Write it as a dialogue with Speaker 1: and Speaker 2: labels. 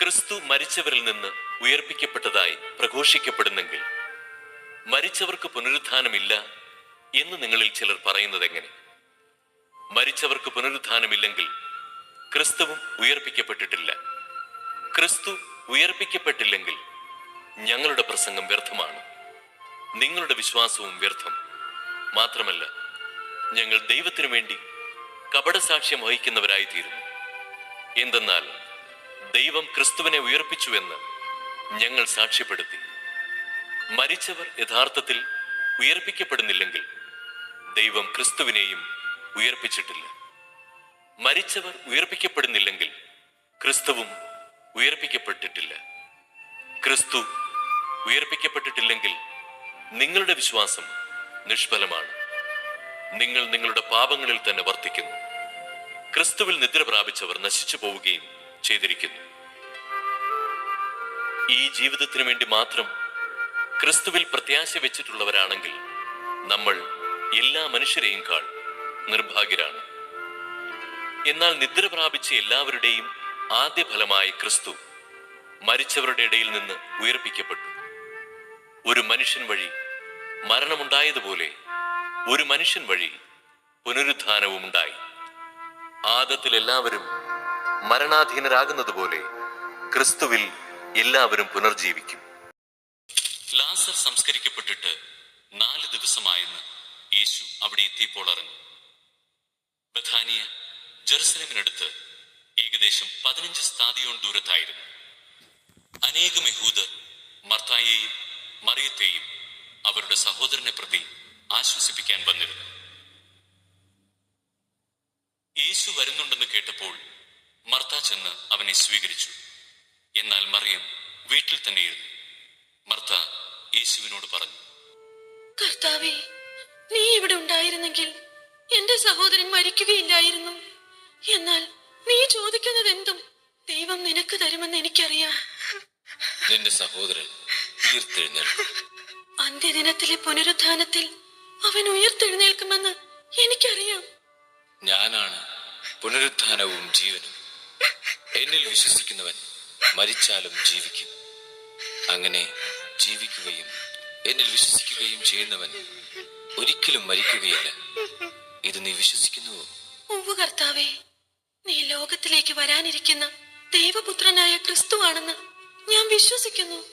Speaker 1: ക്രിസ്തു മരിച്ചവരിൽ നിന്ന് ഉയർപ്പിക്കപ്പെട്ടതായി പ്രഘോഷിക്കപ്പെടുന്നെങ്കിൽ മരിച്ചവർക്ക് പുനരുത്ഥാനമില്ല എന്ന് നിങ്ങളിൽ ചിലർ പറയുന്നത് എങ്ങനെ മരിച്ചവർക്ക് പുനരുത്ഥാനമില്ലെങ്കിൽ ക്രിസ്തുവും ഉയർപ്പിക്കപ്പെട്ടിട്ടില്ല. ക്രിസ്തു ഉയർപ്പിക്കപ്പെട്ടില്ലെങ്കിൽ ഞങ്ങളുടെ പ്രസംഗം വ്യർത്ഥമാണ്. നിങ്ങളുടെ വിശ്വാസവും വ്യർത്ഥം. മാത്രമല്ല ഞങ്ങൾ ദൈവത്തിനു വേണ്ടി കപടസാക്ഷ്യം വഹിക്കുന്നവരായി തീരുന്നു എന്തെന്നാൽ ദൈവം ക്രിസ്തുവിനെ ഉയർപ്പിച്ചുവെന്ന് ഞങ്ങൾ സാക്ഷ്യപ്പെടുത്തി. മരിച്ചവർ യഥാർത്ഥത്തിൽ ഉയർപ്പിക്കപ്പെടുന്നില്ലെങ്കിൽ ദൈവം ക്രിസ്തുവിനെയും ഉയർപ്പിച്ചിട്ടില്ല. മരിച്ചവർ ഉയർപ്പിക്കപ്പെടുന്നില്ലെങ്കിൽ ക്രിസ്തുവും ഉയർപ്പിക്കപ്പെട്ടിട്ടില്ല. ക്രിസ്തു ഉയർപ്പിക്കപ്പെട്ടിട്ടില്ലെങ്കിൽ നിങ്ങളുടെ വിശ്വാസം നിഷ്ഫലമാണ്. നിങ്ങൾ നിങ്ങളുടെ പാപങ്ങളിൽ തന്നെ വർത്തിക്കുന്നു. ക്രിസ്തുവിൽ നിദ്ര പ്രാപിച്ചവർ നശിച്ചു പോവുകയും ചെയ്തിരിക്കുന്നു. ഈ ജീവിതത്തിനു വേണ്ടി മാത്രം ക്രിസ്തുവിൽ പ്രത്യാശ വെച്ചിട്ടുള്ളവരാണെങ്കിൽ നമ്മൾ എല്ലാ മനുഷ്യരെയും കാൾ നിർഭാഗ്യരാണ്. എന്നാൽ നിദ്ര പ്രാപിച്ച എല്ലാവരുടെയും ആദ്യ ഫലമായി ക്രിസ്തു മരിച്ചവരുടെ ഇടയിൽ നിന്ന് ഉയർപ്പിക്കപ്പെട്ടു. ഒരു മനുഷ്യൻ വഴി മരണമുണ്ടായതുപോലെ ഒരു മനുഷ്യൻ വഴി പുനരുദ്ധാനവും ഉണ്ടായി ആദത്തിൽ എല്ലാവരും മരണാധീനരാകുന്നത് പോലെ ക്രിസ്തുവിൽ എല്ലാവരും പുനർജീവിക്കും. ലാസർ സംസ്കരിക്കപ്പെട്ടിട്ട് നാല് ദിവസമായെന്ന് യേശു അവിടെ എത്തിയപ്പോൾ അറിഞ്ഞു. ബഥാനിയ ജെറുസലേമിനടുത്ത് ഏകദേശം പതിനഞ്ച് സ്ഥാതിയോൺ ദൂരത്തായിരുന്നു. അനേകം യഹൂദർ മർത്തായെയും മറിയത്തെയും അവരുടെ സഹോദരനെ പ്രതി ആശ്വസിപ്പിക്കാൻ വന്നിരുന്നു. യേശു വരുന്നുണ്ടെന്ന് കേട്ടപ്പോൾ മർത്ത ചെന്ന് അവനെ സ്വീകരിച്ചു. എന്നാൽ മറിയം വീട്ടിൽ തന്നെയിരുന്നു മർത്ത യേശുവിനോട് പറഞ്ഞു
Speaker 2: കർത്താവേ നീ ഇവിടെ ഉണ്ടായിരുന്നെങ്കിൽ എന്റെ സഹോദരൻ മരിക്കുകയില്ലായിരുന്നു. എന്നാൽ നീ ചോദിക്കുന്നത് എന്തും ദൈവം നിനക്ക് തരുമെന്ന് എനിക്കറിയാം.
Speaker 1: നിന്റെ സഹോദരൻ
Speaker 2: അന്ത്യദിനത്തിലെ പുനരുത്ഥാനത്തിൽ അവൻ ഉയർത്തെഴുന്നേൽക്കുമെന്ന് എനിക്കറിയാം.
Speaker 3: ഞാനാണ് പുനരുത്ഥാനവും ജീവനും. എന്നിൽ വിശ്വസിക്കുന്നവൻ മരിച്ചാലും ജീവിക്കും. അങ്ങനെ ജീവിക്കുകയും എന്നിൽ വിശ്വസിക്കുകയും ചെയ്യുന്നവൻ ഒരിക്കലും മരിക്കുകയില്ല. ഇത് നീ വിശ്വസിക്കുന്നുവോ?
Speaker 2: കർത്താവേ നീ ലോകത്തിലേക്ക് വരാനിരിക്കുന്ന ദൈവപുത്രനായ ക്രിസ്തുവാണെന്ന് ഞാൻ വിശ്വസിക്കുന്നു.